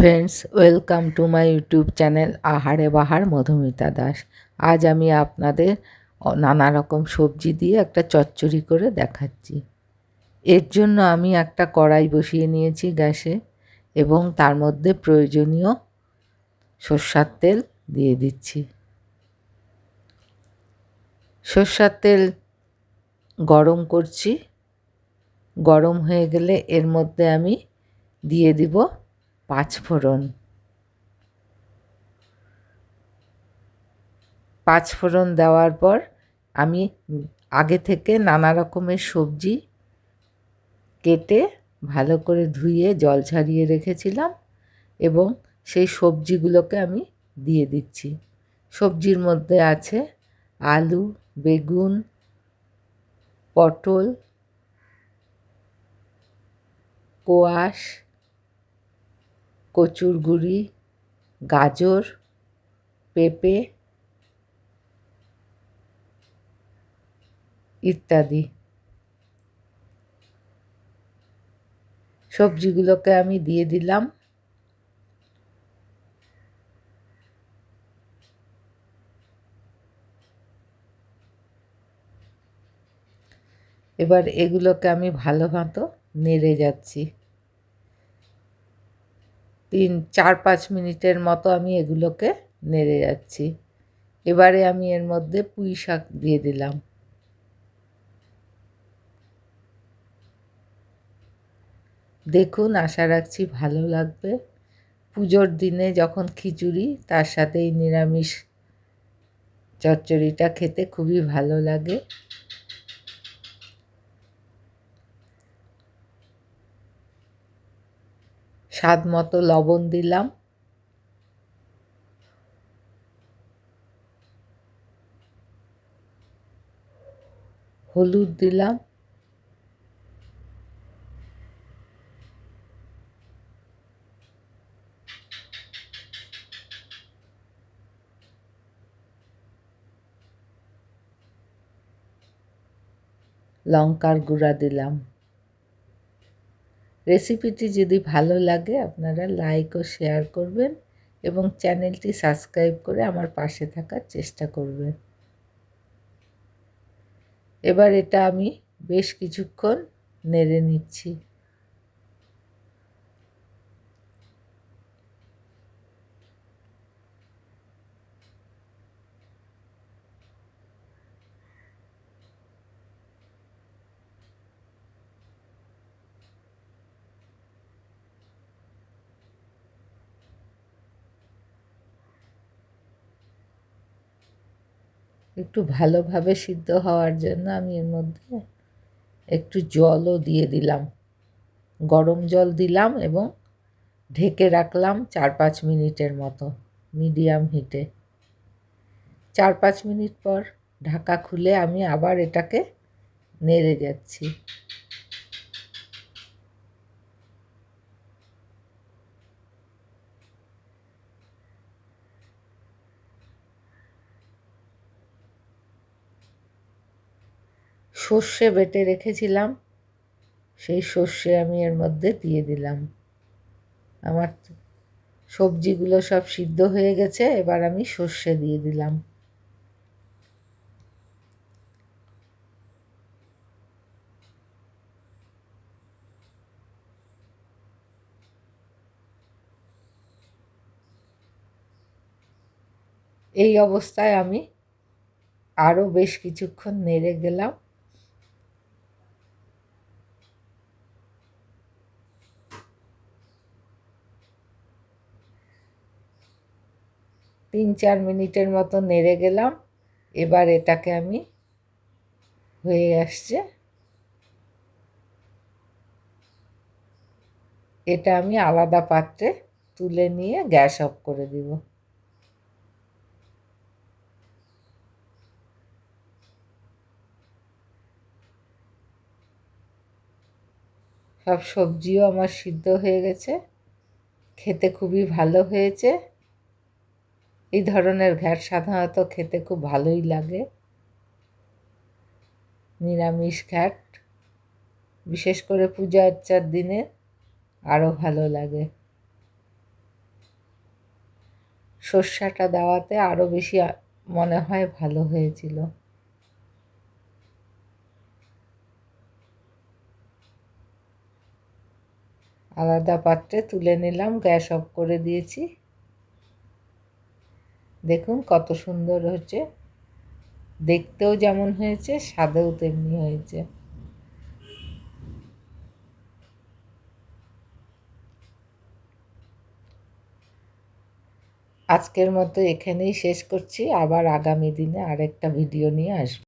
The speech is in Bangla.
Friends, welcome to my YouTube channel Ahare Bahar Madhumita Das. আজ আমি আপনাদের নানা রকম সবজি দিয়ে একটা চচ্চড়ি করে দেখাচ্ছি। এর জন্য আমি একটা কড়াই বসিয়ে নিয়েছি গ্যাসে এবং তার মধ্যে প্রয়োজনীয় সর্ষার তেল দিয়ে দিচ্ছি। সর্ষার তেল গরম করছি। গরম হয়ে গেলে এর মধ্যে আমি দিয়ে দিব পাঁচ ফোড়ন। পাঁচ ফোড়ন দেওয়ার পর আমি আগে থেকে নানা রকমের সবজি কেটে ভালো করে ধুয়ে জল ছাড়িয়ে রেখেছিলাম এবং সেই সবজিগুলোকে আমি দিয়ে দিচ্ছি। সবজির মধ্যে আছে আলু, বেগুন, পটল, কোয়াশ কচুর গুঁড়ি, গাজর, পেঁপে ইত্যাদি। সবজিগুলোকে আমি দিয়ে দিলাম। এবার এগুলোকে আমি ভালো মতো নেড়ে যাচ্ছি। তিন, চার, পাঁচ মিনিটের মতো আমি এগুলোকে নেড়ে যাচ্ছি। এবারে আমি এর মধ্যে পুঁই শাক দিয়ে দিলাম। দেখুন, আশা রাখছি ভালো লাগবে। পুজোর দিনে যখন খিচুড়ি, তার সাথে এই নিরামিষ চচ্চড়িটা খেতে খুবই ভালো লাগে। স্বাদ মতো লবণ দিলাম। হলুদ দিলাম। লঙ্কার গুঁড়া দিলাম। রেসিপিটি যদি ভালো লাগে, আপনারা লাইক ও শেয়ার করবেন এবং চ্যানেলটি সাবস্ক্রাইব করে আমার পাশে থাকার চেষ্টা করবেন। এবার এটা আমি বেশ কিছুক্ষণ নেড়ে নিচ্ছি। একটু ভালোভাবে সিদ্ধ হওয়ার জন্য আমি এর মধ্যে একটু জলও দিয়ে দিলাম। গরম জল দিলাম এবং ঢেকে রাখলাম চার পাঁচ মিনিটের মতো, মিডিয়াম হিটে। চার পাঁচ মিনিট পর ঢাকা খুলে আমি আবার এটাকে নেড়ে যাচ্ছি। সর্ষে বেটে রেখেছিলাম, সেই সর্ষে আমি এর মধ্যে দিয়ে দিলাম। আমার সবজিগুলো সব সিদ্ধ হয়ে গেছে, এবার আমি সর্ষে দিয়ে দিলাম। এই অবস্থায় আমি আরও বেশ কিছুক্ষণ নেড়ে গেলাম। তিন চার মিনিটের মতো নেড়ে গেলাম। এবার এটাকে আমি হয়ে আসছে। এটা আমি আলাদা পাত্রে তুলে নিয়ে গ্যাস অফ করে দিব। সব সবজিও আমার সিদ্ধ হয়ে গেছে। খেতে খুবই ভালো হয়েছে। এই ধরনের ঘ্যাট সাধারণত খেতে খুব ভালোই লাগে। নিরামিষ ঘ্যাট, বিশেষ করে পূজা আর্চার দিনে আরও ভালো লাগে। সর্ষাটা দেওয়াতে আরও বেশি মনে হয় ভালো হয়েছিল। আলাদা পাত্রে তুলে নিলাম, গ্যাস অফ করে দিয়েছি। দেখুন কত সুন্দর হয়েছে। দেখতেও যেমন হয়েছে, স্বাদেও তেমনি হয়েছে। আজকের মতো এখানেই শেষ করছি। আবার আগামী দিনে আরেকটা ভিডিও নিয়ে আসব।